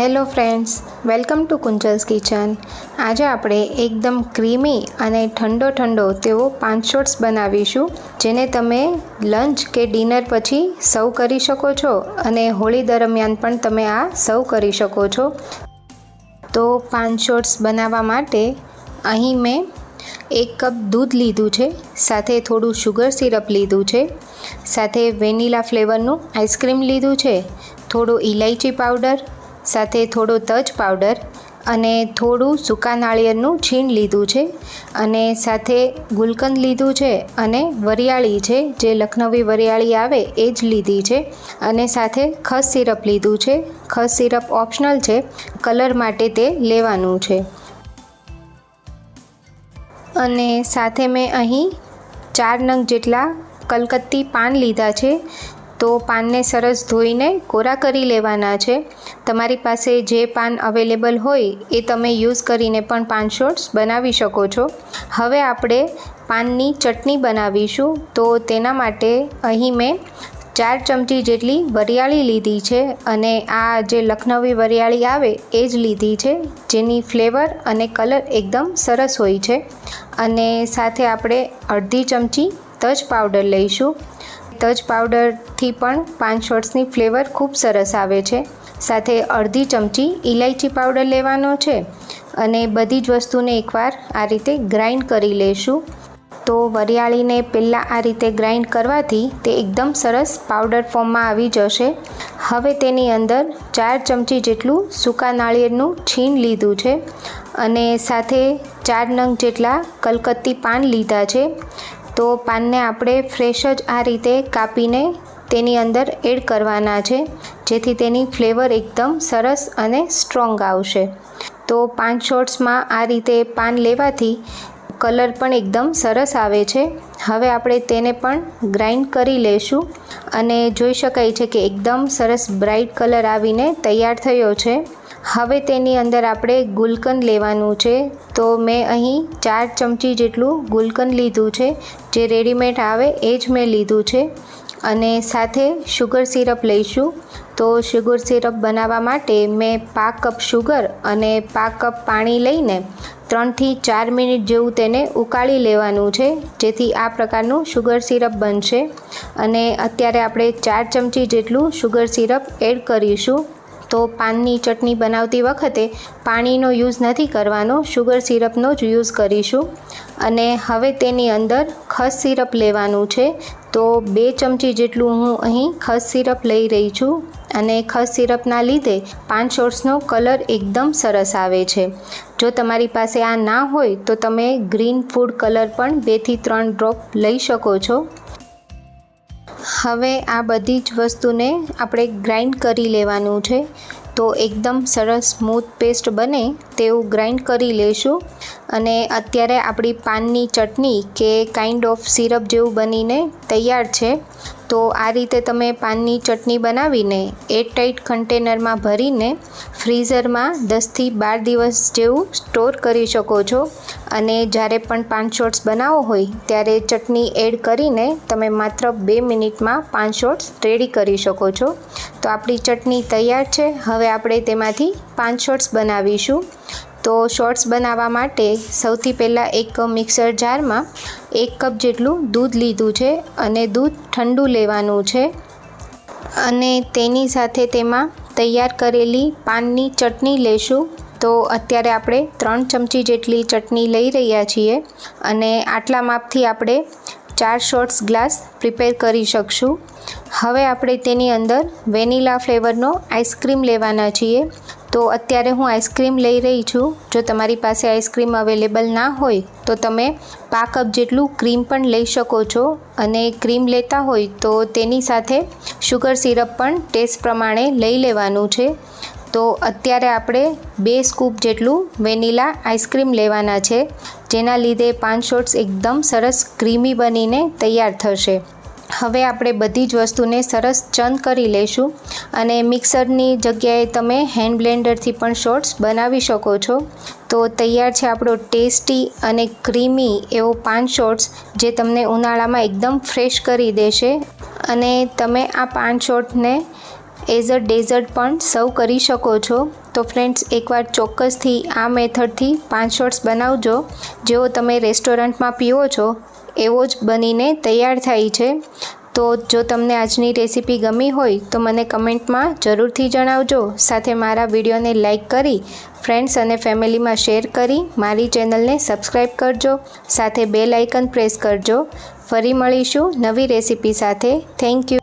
Hello friends, welcome to Kunjal's kitchen. આજે આપણે એકદમ ક્રીમી અને ઠંડો ઠંડો તેવો પાંચ શોટ્સ બનાવીશું, જેને તમે લંચ કે ડિનર પછી સર્વ કરી શકો છો અને હોળી દરમિયાન પણ તમે આ સર્વ કરી શકો છો. તો પાંચ શોટ્સ બનાવવા માટે અહીં મેં એક કપ દૂધ લીધું છે, સાથે થોડું શુગર સિરપ લીધું છે, સાથે વેનીલા ફ્લેવરનું આઈસ્ક્રીમ લીધું છે, થોડું ઇલાયચી પાવડર સાથે થોડો તજ પાવડર અને થોડું સૂકા નાળિયેરનું છીણ લીધું છે અને સાથે ગુલકંદ લીધું છે અને વરિયાળી છે. જે લખનવી વરિયાળી આવે એ જ લીધી છે અને સાથે ખસ સિરપ લીધું છે. ખસ સિરપ ઓપ્શનલ છે. કલર માટે તે લેવાનું છે. અને સાથે મેં અહીં ચાર નંગ જેટલા કલકત્તી પાન લીધા છે. તો પાનને સરસ ધોઈને કોરા કરી લેવાના છે. તમારી પાસે જે પાન અવેલેબલ હોય એ તમે યુઝ કરીને પણ પાન શોર્ટ્સ બનાવી શકો છો. હવે આપણે પાનની ચટણી બનાવીશું. તો તેના માટે અહીં મેં ચાર ચમચી જેટલી વરિયાળી લીધી છે અને આ જે લખનવી વરિયાળી આવે એ જ લીધી છે. જેની ફ્લેવર અને કલર એકદમ સરસ હોય છે. અને સાથે આપણે અડધી ચમચી તજ પાવડર લઈશું. તજ પાવડરથી પણ પાંચ શોર્ટ્સની ફ્લેવર ખૂબ સરસ આવે છે. સાથે અડધી ચમચી ઇલાયચી પાવડર લેવાનો છે અને બધી જ વસ્તુને એકવાર આ રીતે ગ્રાઇન્ડ કરી લેશું. તો વરિયાળીને પહેલાં આ રીતે ગ્રાઇન્ડ કરવાથી તે એકદમ સરસ પાવડર ફોર્મમાં આવી જશે. હવે તેની અંદર ચાર ચમચી જેટલું સૂકા નાળિયેરનું છીણ લીધું છે અને સાથે ચાર નંગ જેટલા કલકત્તી પાન લીધા છે. તો પાનને આપણે ફ્રેશ જ આ રીતે કાપીને તેની અંદર એડ કરવાના છે, જેથી તેની ફ્લેવર એકદમ સરસ અને સ્ટ્રોંગ આવશે. તો પાંચ શોર્ટ્સમાં આ રીતે પાન લેવાથી કલર પણ એકદમ સરસ આવે છે. હવે આપણે તેને પણ ગ્રાઇન્ડ કરી લઈશું અને જોઈ શકાય છે કે એકદમ સરસ બ્રાઇટ કલર આવીને તૈયાર થયો છે. હવે તેની અંદર આપણે ગુલકંદ લેવાનું છે. તો મેં અહીં ચાર ચમચી જેટલું ગુલકંદ લીધું છે. જે રેડીમેડ આવે એ જ મેં લીધું છે. અને સાથે શુગર સિરપ લઈશું. તો શુગર સિરપ બનાવવા માટે મેં પાંચ કપ શુગર અને પાંચ કપ પાણી લઈને ત્રણથી ચાર મિનિટ જેવું તેને ઉકાળી લેવાનું છે. જેથી આ પ્રકારનું શુગર સિરપ બનશે. અને અત્યારે આપણે ચાર ચમચી જેટલું શુગર સિરપ એડ કરીશું. તો પાનની ચટણી બનાવતી વખતે પાણીનો યુઝ નથી કરવાનો શુગર સિરપનો જ યુઝ કરીશું. અને હવે તેની અંદર ખસ સિરપ લેવાનું છે. તો બે ચમચી જેટલું હું અહીં ખસ સિરપ લઈ રહી છું અને ખસ સિરપના લીધે પાન શોર્ટ્સનો કલર એકદમ સરસ આવે છે. જો તમારી પાસે આ ના હોય તો તમે ગ્રીન ફૂડ કલર પણ બેથી ત્રણ ડ્રોપ લઈ શકો છો. હવે આ બધી જ વસ્તુને આપણે ગ્રાઇન્ડ કરી લેવાનું છે. તો એકદમ સરસ સ્મૂથ પેસ્ટ બને તેવું ગ્રાઇન્ડ કરી લેશું. અને અત્યારે આપણી પાનની ચટણી કે કાઇન્ડ ઓફ સિરપ જેવું બનીને તૈયાર છે. તો આ રીતે તમે પાનની ચટણી બનાવીને એરટાઇટ કન્ટેનરમાં ભરીને ફ્રીઝરમાં દસથી બાર દિવસ જેવું સ્ટોર કરી શકો છો. અને જ્યારે પણ પાન શોર્ટ્સ બનાવો હોય, ત્યારે ચટણી એડ કરીને તમે માત્ર બે મિનિટમાં પાન શોર્ટ્સ રેડી કરી શકો છો. તો આપણી ચટણી તૈયાર છે. હવે આપણે તેમાંથી પાંચ શોર્ટ્સ બનાવીશું. તો શોર્ટ્સ બનાવવા માટે સૌથી પહેલાં એક મિક્સર જારમાં એક કપ જેટલું દૂધ લીધું છે અને દૂધ ઠંડુ લેવાનું છે. અને તેની સાથે તેમાં તૈયાર કરેલી પાનની ચટણી લેશું. તો અત્યારે આપણે ત્રણ ચમચી જેટલી ચટણી લઈ રહ્યા છીએ અને આટલા માપથી આપણે ચાર શોર્ટ્સ ગ્લાસ પ્રિપેર કરી શકશું. હવે આપણે તેની અંદર વેનીલા ફ્લેવરનો આઈસ્ક્રીમ લેવાના છીએ. તો અત્યારે હું આઈસ્ક્રીમ લઈ રહી છું. જો તમારી પાસે આઈસ્ક્રીમ અવેલેબલ ના હોય, તો તમે પા કપ જેટલું ક્રીમ પણ લઈ શકો છો. અને ક્રીમ લેતા હોય, તો તેની સાથે શુગર સિરપ પણ ટેસ્ટ પ્રમાણે લઈ લેવાનું છે. તો અત્યારે આપણે બે સ્કૂપ જેટલું વેનીલા આઈસ્ક્રીમ લેવાના છે, જેના લીધે પાન શોટ્સ એકદમ સરસ ક્રીમી બનીને તૈયાર થશે. હવે આપણે બધી જ વસ્તુને સરસ ચંદ કરી લઈશું અને મિક્સરની જગ્યાએ તમે હેન્ડ બ્લેન્ડરથી પણ શોર્ટ્સ બનાવી શકો છો. તો તૈયાર છે આપણો ટેસ્ટી અને ક્રીમી એવો પાન શોર્ટ્સ જે તમને ઉનાળામાં એકદમ ફ્રેશ કરી દેશે. અને તમે આ પાન શોર્ટને એઝ અ ડેઝર્ટ પણ સર્વ કરી શકો છો. તો તો ફ્રેન્ડ્સ, એકવાર ચોક્કસથી આ મેથડથી પાંચ શોર્ટ્સ બનાવજો. જેવો તમે રેસ્ટોરન્ટમાં પીવો છો, એવો જ બનીને તૈયાર થાય છે. તો જો તમને આજની રેસીપી ગમી હોય, તો મને કમેન્ટમાં જરૂરથી જણાવજો. સાથે મારા વિડીયોને લાઇક કરી, ફ્રેન્ડ્સ અને ફેમિલીમાં શેર કરી, મારી ચેનલને સબસ્ક્રાઈબ કરજો. સાથે બેલ આઇકન પ્રેસ કરજો. ફરી મળીશું નવી રેસીપી સાથે. Thank you.